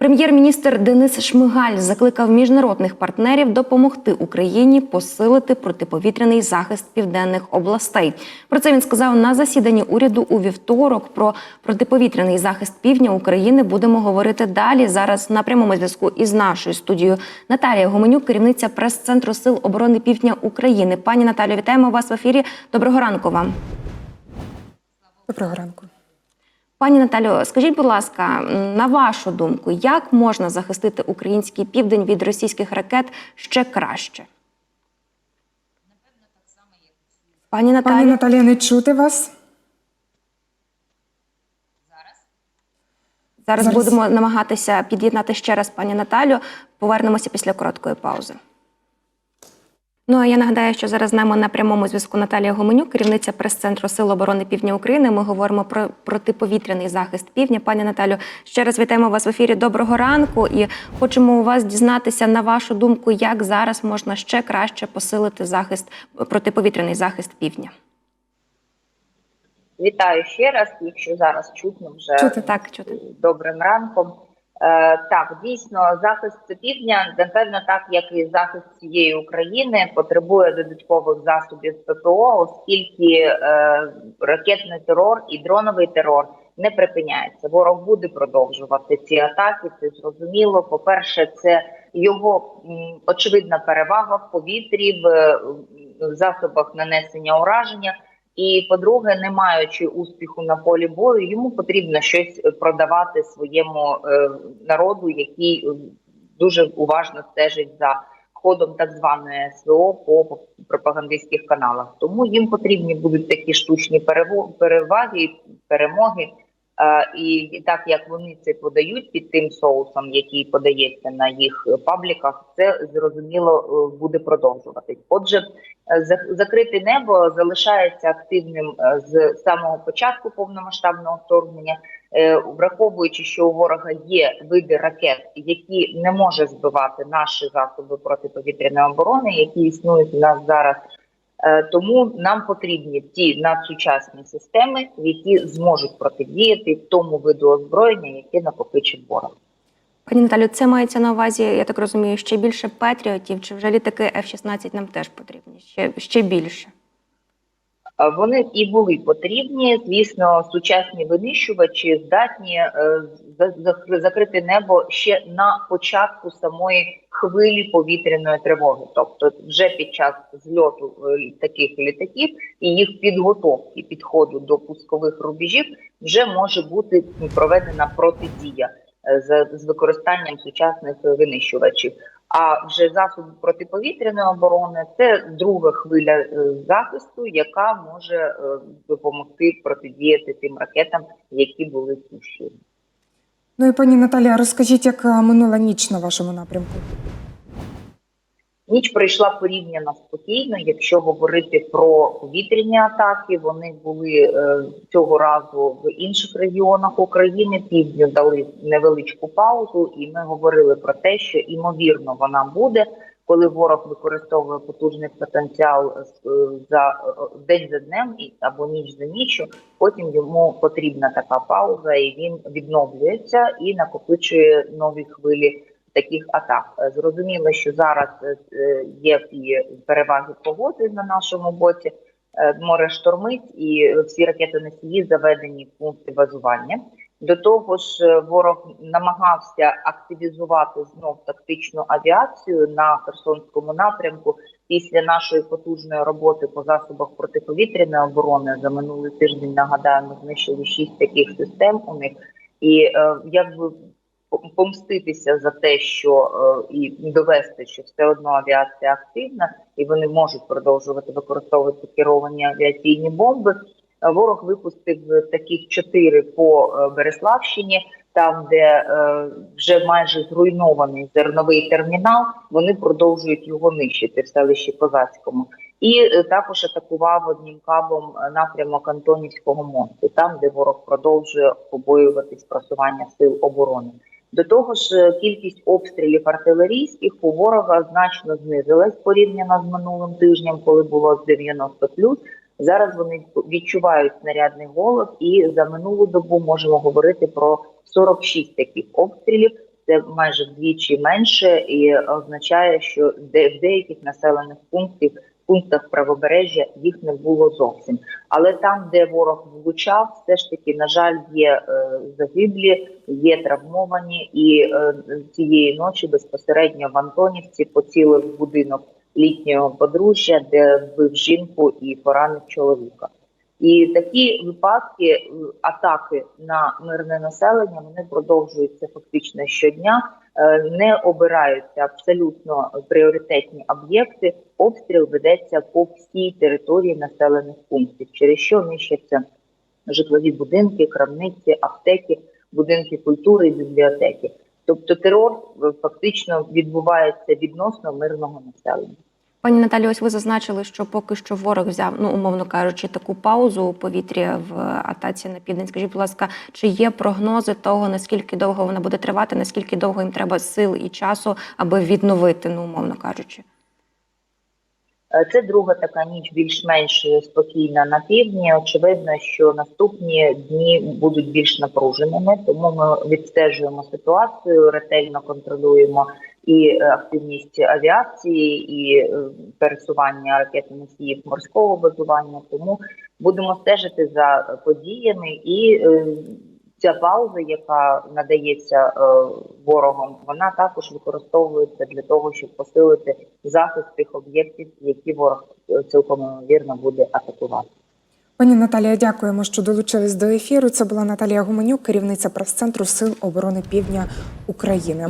Прем'єр-міністр Денис Шмигаль закликав міжнародних партнерів допомогти Україні посилити протиповітряний захист південних областей. Про це він сказав на засіданні уряду у вівторок. Про протиповітряний захист півдня України будемо говорити далі. Зараз на прямому зв'язку із нашою студією Наталія Гоменюк, керівниця прес-центру Сил оборони Півдня України. Пані Наталію, вітаємо вас в ефірі. Доброго ранку вам. Доброго ранку. Пані Наталю, скажіть, будь ласка, на вашу думку, як можна захистити український південь від російських ракет ще краще? Пані Наталі, Пані Наталія, не чути вас. зараз, зараз- будемо намагатися під'єднати ще раз пані Наталю. Повернемося після короткої паузи. Ну а я нагадаю, що зараз з нами на прямому зв'язку Наталія Гоменюк, керівниця прес-центру Сил оборони Півдня України. Ми говоримо про протиповітряний захист півдня. Пані Наталю, ще раз вітаємо вас в ефірі. Доброго ранку і хочемо у вас дізнатися на вашу думку, як зараз можна ще краще посилити захист протиповітряний захист півдня. Вітаю ще раз, якщо зараз чутно вже Чути. Так, чути. добрим ранком. Е, так, дійсно, захист півдня, напевно, так як і захист всієї України, потребує додаткових засобів ППО, оскільки е, ракетний терор і дроновий терор не припиняється. Ворог буде продовжувати ці атаки. Це зрозуміло. По перше, це його очевидна перевага в повітрі, в засобах нанесення ураження. І по-друге, не маючи успіху на полі бою, йому потрібно щось продавати своєму е, народу, який е, дуже уважно стежить за ходом так званої СВО по пропагандистських каналах. Тому їм потрібні будуть такі штучні переваги, перемоги. І так як вони це подають під тим соусом, який подається на їх пабліках, це зрозуміло е, буде продовжуватись. Отже, е, закрите небо залишається активним е, з самого початку повномасштабного вторгнення, враховуючи, що у ворога є види ракет, які не може збивати наші засоби протиповітряної оборони, які існують у нас зараз. Е, Тому нам потрібні ті надсучасні системи, які зможуть протидіяти тому виду озброєння, яке накопичить ворог. Пані Наталю, це мається на увазі, я так розумію, ще більше патріотів, чи вже літаки F-16 нам теж потрібні? Ще, ще більше. Е, Вони і були потрібні. Звісно, сучасні винищувачі здатні е, за- за- закрити небо ще на початку самої хвилі повітряної тривоги, тобто вже під час зльоту е, таких літаків і їх підготовки підходу до пускових рубежів вже може бути проведена протидія з, використанням сучасних винищувачів. А вже засоби протиповітряної оборони це друга хвиля е, захисту, яка може е, допомогти протидіяти тим ракетам, які були пущені. Ну і пані Наталія, розкажіть, як е, минула ніч на вашому напрямку? Ніч пройшла порівняно спокійно. Якщо говорити про повітряні атаки, вони були е, цього разу в інших регіонах України. Півдню дали невеличку паузу, і ми говорили про те, що імовірно вона буде, коли ворог використовує потужний потенціал е, за е, день за днем або ніч за ніччю. Потім йому потрібна така пауза, і він відновлюється і накопичує нові хвилі таких атак. Е, Зрозуміло, що зараз е, е, є переваги погоди на нашому боці. Море штормить, і всі ракети носії заведені в пункти базування. До того ж, ворог намагався активізувати знов тактичну авіацію на Херсонському напрямку після нашої потужної роботи по засобах протиповітряної оборони за минулий тиждень. Нагадаю, ми знищили шість таких систем у них, і якби помститися за те, що е, і довести, що все одно авіація активна, і вони можуть продовжувати використовувати керовані авіаційні бомби. Е, Ворог випустив таких чотири по е, Береславщині, там де вже майже зруйнований зерновий термінал. Вони продовжують його нищити в селищі Козацькому. І також атакував одним кабом напрямок Антонівського мосту, там де ворог продовжує побоюватись просування сил оборони. До того ж, е, кількість обстрілів артилерійських у ворога значно знизилась порівняно з минулим тижнем, коли було з 90 плюс. Зараз вони відчувають снарядний голод, і за минулу добу можемо говорити про 46 таких обстрілів. Це майже вдвічі менше, і означає, що де в деяких населених пунктах пунктах правобережжя їх не було зовсім. Але там, де ворог влучав, все ж таки, на жаль, є е, загиблі, є травмовані, і е, цієї ночі безпосередньо в Антонівці поцілив будинок літнього подружжя, де вбив жінку і поранив чоловіка. І такі випадки е, атаки на мирне населення вони продовжуються фактично щодня. Е, Не обираються абсолютно пріоритетні об'єкти. Обстріл ведеться по всій території населених пунктів, через що нищаться житлові будинки, крамниці, аптеки, будинки культури і бібліотеки. Тобто терор е, фактично відбувається відносно мирного населення. Пані Наталі, ось ви зазначили, що поки що ворог взяв, ну умовно кажучи, таку паузу у повітрі в атаці на південь. Скажіть, будь ласка, чи є прогнози того, наскільки довго вона буде тривати, наскільки довго їм треба сил і часу, аби відновити, ну умовно кажучи? Е, Це друга така ніч більш-менш спокійна на півдні. Очевидно, що наступні дні будуть більш напруженими, тому ми відстежуємо ситуацію, ретельно контролюємо і е, активність авіації, і е, пересування ракетоносіїв морського базування. Тому будемо стежити за подіями і. е, Ця пауза, яка надається ворогом, вона також використовується для того, щоб посилити захист тих об'єктів, які ворог цілком ймовірно буде атакувати. Пані Наталія, дякуємо, що долучились до ефіру. Це була Наталія Гуменюк, керівниця прес-центру Сил оборони Півдня України.